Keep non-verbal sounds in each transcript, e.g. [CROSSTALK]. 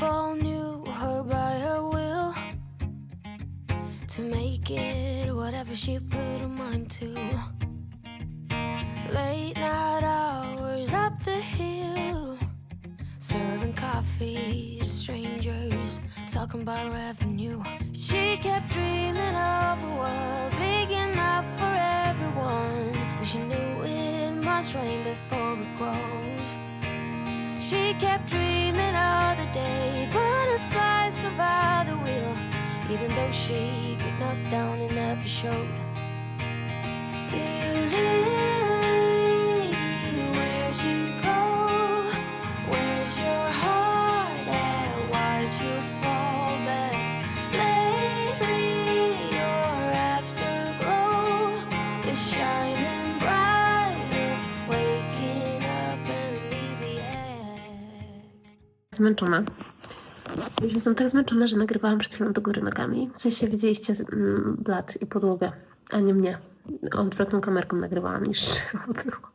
people knew her by her will to make it whatever she put her mind to. Late night hours up the hill, serving coffee to strangers, talking about revenue. She kept dreaming of a world big enough for everyone. But she knew it must rain before it grows. She kept dreaming of the day butterflies survive the wheel, even though she got knocked down and never showed. Dear zmęczona. Już jestem tak zmęczona, że nagrywałam przed chwilą do góry nogami. W sensie widzieliście mm, blat i podłogę, a nie mnie. Odwrotną kamerką nagrywałam niż [LAUGHS] było.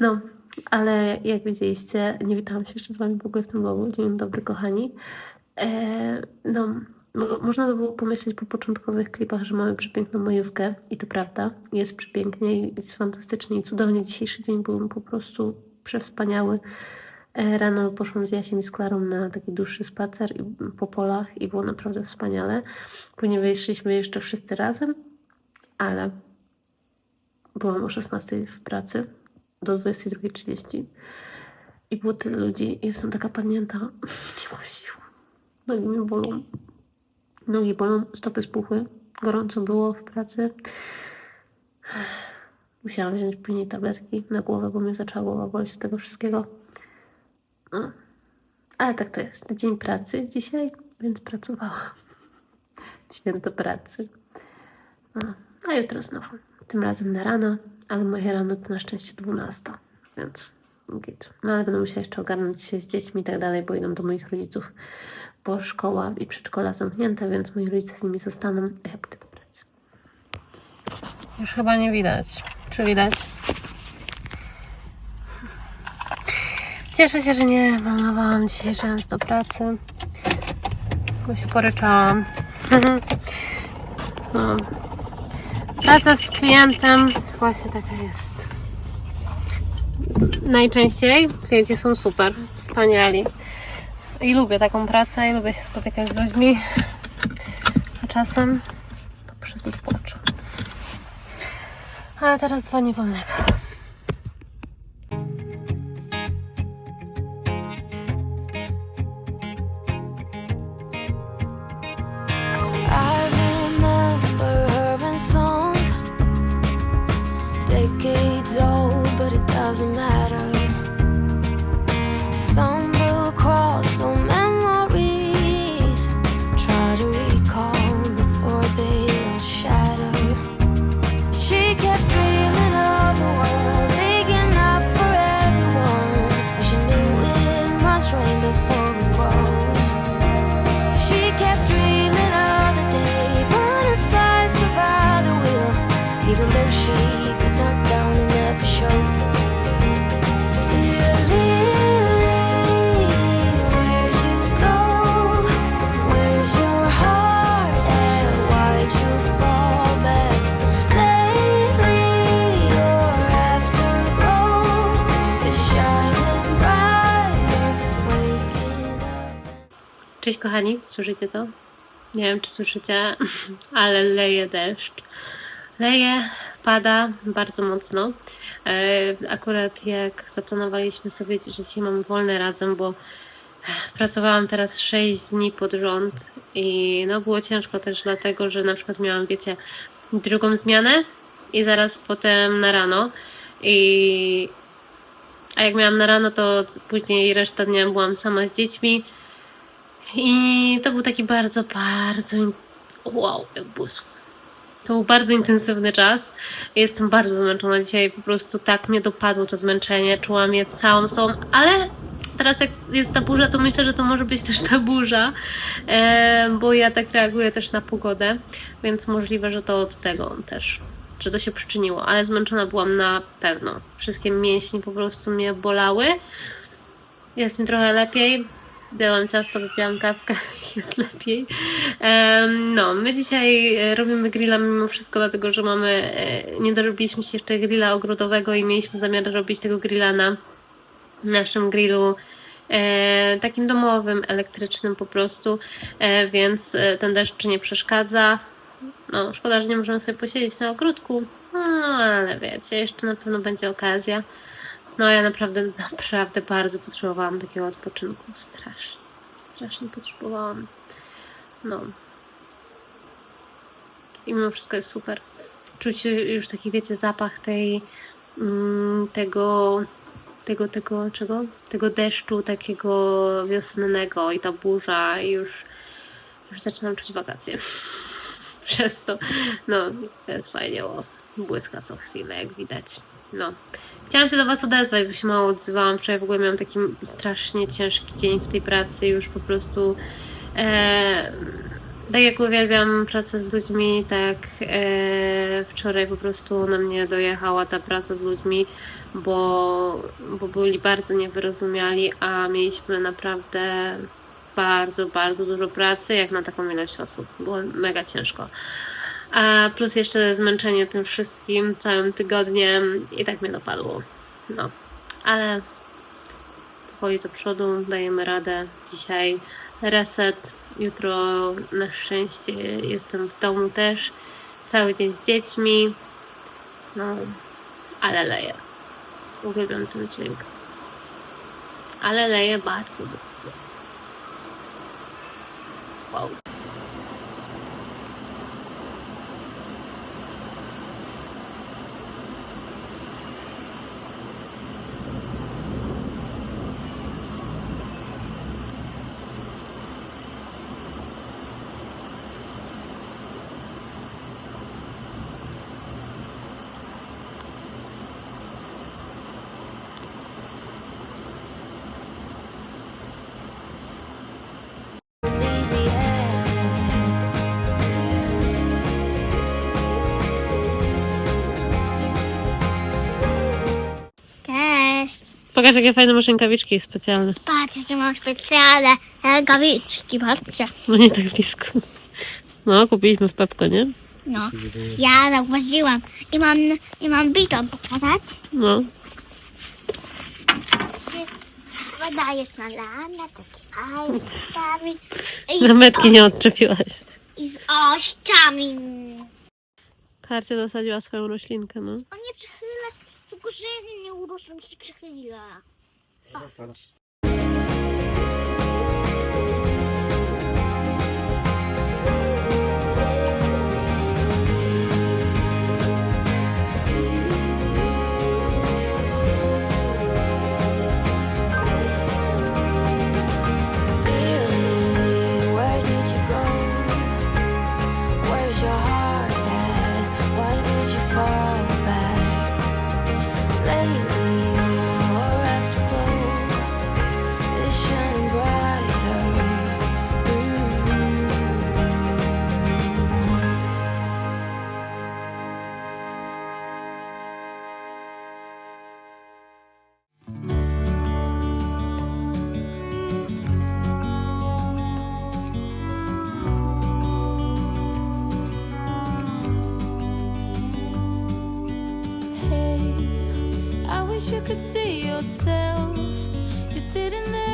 No, ale jak widzieliście, nie witałam się jeszcze z Wami w ogóle w tym vlogu. Dzień dobry, kochani. E, no, mo- można by było pomyśleć po początkowych klipach, że mamy przepiękną majówkę i to prawda, jest przepięknie jest fantastycznie i cudownie. Dzisiejszy dzień był po prostu przewspaniały. E, Rano poszłam z Jasiem i z Klarą na taki dłuższy spacer po polach i było naprawdę wspaniale. Później wyszliśmy jeszcze wszyscy razem, ale byłam o 16 w pracy do 22.30 i było tyle ludzi. Jestem taka panięta. [LAUGHS] Nie mam sił. Nogi mnie bolą. Nogi bolą, stopy spuchły. Gorąco było w pracy. Musiałam wziąć później tabletki na głowę, bo mnie zaczęła głowa boleć tego wszystkiego. Ale tak to jest. Dzień pracy dzisiaj, więc pracowałam. [LAUGHS] Święto pracy. A jutro znowu. Tym razem na rano, ale moje rano to na szczęście 12, więc git. No ale będę musiała jeszcze ogarnąć się z dziećmi i tak dalej, bo idą do moich rodziców, bo szkoła i przedszkola zamknięte, więc moi rodzice z nimi zostaną, a ja pójdę do pracy. Już chyba nie widać. Czy widać? Cieszę się, że nie malowałam dzisiaj rzęs do pracy, bo się poryczałam. [LAUGHS] No. Praca z klientem właśnie taka jest. Najczęściej klienci są super, wspaniali. I lubię taką pracę i lubię się spotykać z ludźmi. A czasem to przez nich płaczę. Ale teraz dwa niewolnego. I doesn't. Cześć kochani, słyszycie to? Nie wiem czy słyszycie, [LAUGHS] ale leje deszcz. Leje, pada bardzo mocno. E, Akurat jak zaplanowaliśmy sobie, że dzisiaj mamy wolne razem, bo pracowałam teraz 6 dni pod rząd i no było ciężko też dlatego, że na przykład miałam, wiecie, drugą zmianę i zaraz potem na rano i a jak miałam na rano, to później reszta dnia byłam sama z dziećmi i to był taki bardzo, bardzo. Wow, jak słowo. To był bardzo intensywny czas. Jestem bardzo zmęczona dzisiaj. Po prostu tak mnie dopadło to zmęczenie. Czułam je całą sobą, ale teraz jak jest ta burza, to myślę, że to może być też ta burza, bo ja tak reaguję też na pogodę, więc możliwe, że to od tego też, że to się przyczyniło, ale zmęczona byłam na pewno. Wszystkie mięśnie po prostu mnie bolały. Jest mi trochę lepiej, Zjadłam ciasto, wypiłam kawkę, [LAUGHS] jest lepiej. No, my dzisiaj e, robimy grilla mimo wszystko, dlatego że mamy, e, nie dorobiliśmy się jeszcze grilla ogrodowego i mieliśmy zamiar robić tego grilla na naszym grillu e, takim domowym, elektrycznym po prostu, więc ten deszcz nie przeszkadza. No, szkoda, że nie możemy sobie posiedzieć na ogródku, no, ale wiecie, jeszcze na pewno będzie okazja. No, ja naprawdę, naprawdę bardzo potrzebowałam takiego odpoczynku. Strasznie, strasznie potrzebowałam. No. I mimo wszystko jest super. Czuć już taki, wiecie, zapach tej, mm, tego, tego, tego, czego? Tego deszczu takiego wiosennego i ta burza i już, już zaczynam czuć wakacje. [LAUGHS] Przez to, no, jest fajnie, o, błyska co chwilę, jak widać. No. Chciałam się do Was odezwać, bo się mało odzywałam. Wczoraj w ogóle miałam taki strasznie ciężki dzień w tej pracy, już po prostu e, tak jak uwielbiam pracę z ludźmi, tak e, wczoraj po prostu na mnie dojechała ta praca z ludźmi, bo, bo byli bardzo niewyrozumiali, a mieliśmy naprawdę bardzo, bardzo dużo pracy, jak na taką ilość osób. Było mega ciężko. A plus jeszcze zmęczenie tym wszystkim całym tygodniem i tak mnie dopadło. No, ale powoli do przodu, dajemy radę. Dzisiaj reset, jutro na szczęście jestem w domu też. Cały dzień z dziećmi. No, ale leję. Uwielbiam ten dźwięk. Ale leję bardzo mocno. Wow. Pokaż jakie fajne masz rękawiczki specjalne. Patrz, jakie mam specjalne rękawiczki, patrzcie. No nie tak blisko. No, kupiliśmy w Pepko, nie? No, ja zauważyłam. I mam, i mam biton pokazać. No. Woda jest nalana, taki fajny. I, Na metki nie odczepiłaś. I z ościami. Karcia zasadziła swoją roślinkę, no. On nie przychyla, się, tylko że nie urosną wish you could see yourself. Just sitting there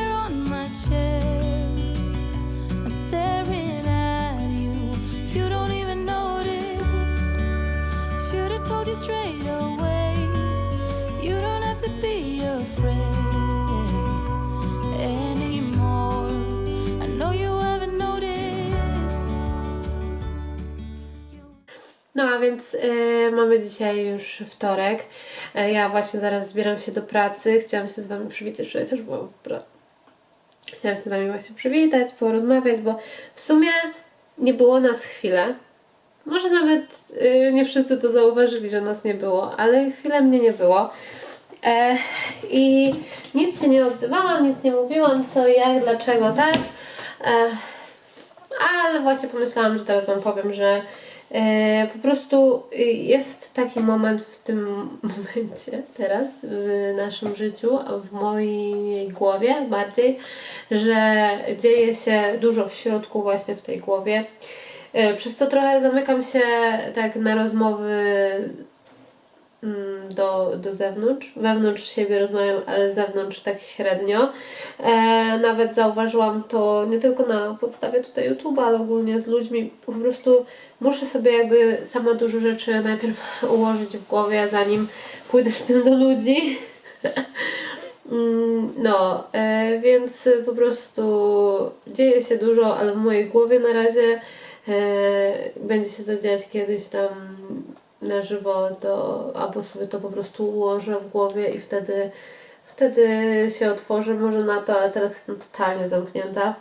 a więc e, mamy dzisiaj już wtorek. E, ja właśnie zaraz zbieram się do pracy. Chciałam się z Wami przywitać, ja też byłam w pracy. Chciałam się z Wami właśnie przywitać, porozmawiać, bo w sumie nie było nas chwilę. Może nawet e, nie wszyscy to zauważyli, że nas nie było, ale chwilę mnie nie było. E, I nic się nie odzywałam, nic nie mówiłam, co, jak, dlaczego, tak. E, ale właśnie pomyślałam, że teraz Wam powiem, że E, po prostu jest taki moment w tym [LAUGHS] momencie, teraz, w naszym życiu, w mojej głowie bardziej, że dzieje się dużo w środku, właśnie w tej głowie. E, Przez co trochę zamykam się tak na rozmowy do, do zewnątrz. Wewnątrz siebie rozmawiam, ale zewnątrz tak średnio. E, nawet zauważyłam to nie tylko na podstawie tutaj YouTube'a, ale ogólnie z ludźmi. Po prostu muszę sobie jakby sama dużo rzeczy najpierw [LAUGHS] ułożyć w głowie, zanim pójdę z tym do ludzi. [LAUGHS] Mm, No, e, więc po prostu dzieje się dużo, ale w mojej głowie na razie e, będzie się to dziać kiedyś tam na żywo, to albo sobie to po prostu ułożę w głowie i wtedy, wtedy się otworzę może na to, ale teraz jestem totalnie zamknięta.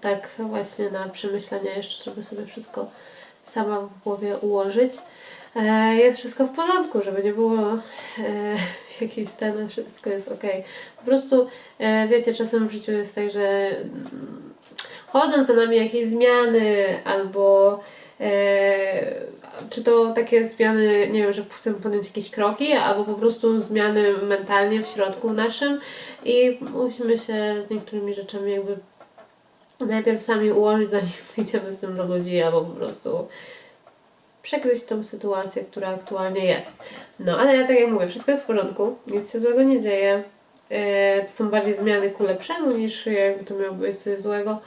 Tak właśnie na przemyślenia jeszcze, żeby sobie wszystko sama w głowie ułożyć. E, jest wszystko w porządku, żeby nie było e, [LAUGHS] jakiejś sceny, wszystko jest ok. Po prostu, e, wiecie, czasem w życiu jest tak, że mm, chodzą za nami jakieś zmiany, albo e, czy to takie zmiany, nie wiem, że chcemy podjąć jakieś kroki, albo po prostu zmiany mentalnie w środku naszym i musimy się z niektórymi rzeczami jakby najpierw sami ułożyć, zanim [LAUGHS] idziemy z tym do ludzi, albo po prostu przekryć tą sytuację, która aktualnie jest. No, ale ja tak jak mówię, wszystko jest w porządku, nic się złego nie dzieje. E, to są bardziej zmiany ku lepszemu niż jakby to miało być coś złego,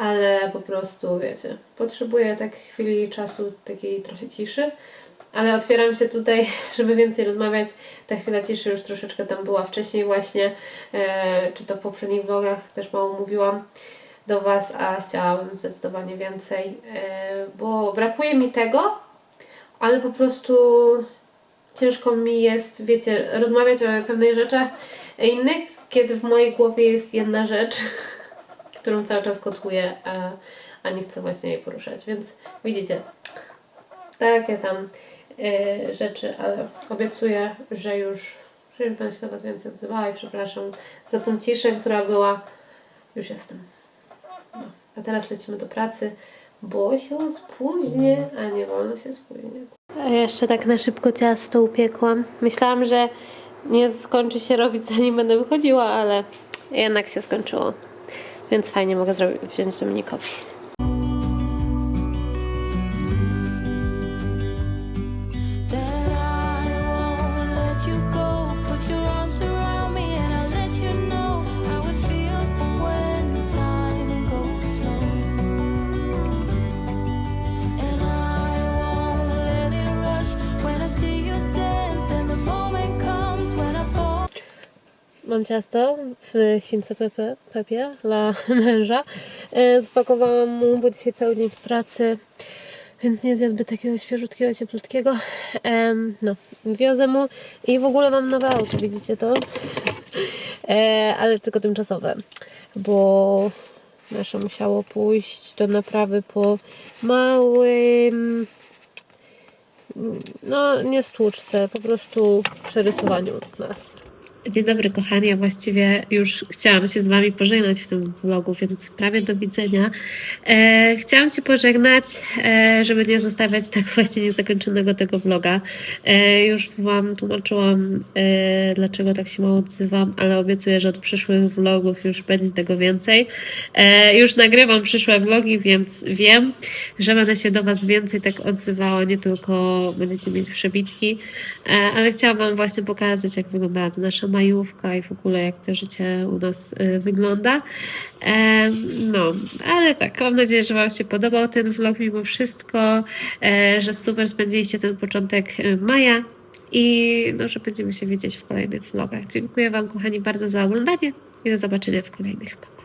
ale po prostu wiecie, potrzebuję tak chwili czasu, takiej trochę ciszy. Ale otwieram się tutaj, [LAUGHS] żeby więcej rozmawiać. Ta chwila ciszy już troszeczkę tam była wcześniej właśnie, e, czy to w poprzednich vlogach też mało mówiłam do Was, a chciałabym zdecydowanie więcej, e, bo brakuje mi tego, ale po prostu ciężko mi jest, wiecie, rozmawiać o pewnych rzeczach innych, kiedy w mojej głowie jest jedna rzecz, [LAUGHS] którą cały czas kotłuję, a, a nie chcę właśnie jej poruszać. Więc widzicie, takie tam e, rzeczy, ale obiecuję, że już, że już będę się do Was więcej odzywała i przepraszam za tą ciszę, która była. Już jestem. No. A teraz lecimy do pracy, bo się spóźnię, a nie wolno się spóźniać. A jeszcze tak na szybko ciasto upiekłam. Myślałam, że nie skończy się robić zanim będę wychodziła, ale jednak się skończyło. Więc fajnie mogę wziąć Dominikowi. Ciasto w śwince Pepe, Pepie dla [LAUGHS] męża. E, Spakowałam mu, bo dzisiaj cały dzień w pracy, więc nie zjadłby takiego świeżutkiego, cieplutkiego. No, wiozę mu i w ogóle mam nowe auto, widzicie to? E, ale tylko tymczasowe, bo nasze musiało pójść do naprawy po małym no nie stłuczce, po prostu przerysowaniu nas. Dzień dobry kochani, ja właściwie już chciałam się z Wami pożegnać w tym vlogu, więc prawie do widzenia. E, chciałam się pożegnać, e, żeby nie zostawiać tak [LAUGHS] właśnie niezakończonego tego vloga. E, już Wam tłumaczyłam, e, dlaczego tak się mało odzywam, ale obiecuję, że od przyszłych vlogów już będzie tego więcej. E, już nagrywam przyszłe vlogi, więc wiem, że będę się do Was więcej tak odzywała, nie tylko będziecie mieć przebitki, e, ale chciałam Wam właśnie pokazać, jak wygląda ta nasza majówka i w ogóle jak to życie u nas e, wygląda. No, ale tak, mam nadzieję, że Wam się podobał ten vlog mimo wszystko, e, że super spędziliście ten początek e, maja i no, że będziemy się widzieć w kolejnych vlogach. Dziękuję Wam kochani bardzo za oglądanie i do zobaczenia w kolejnych.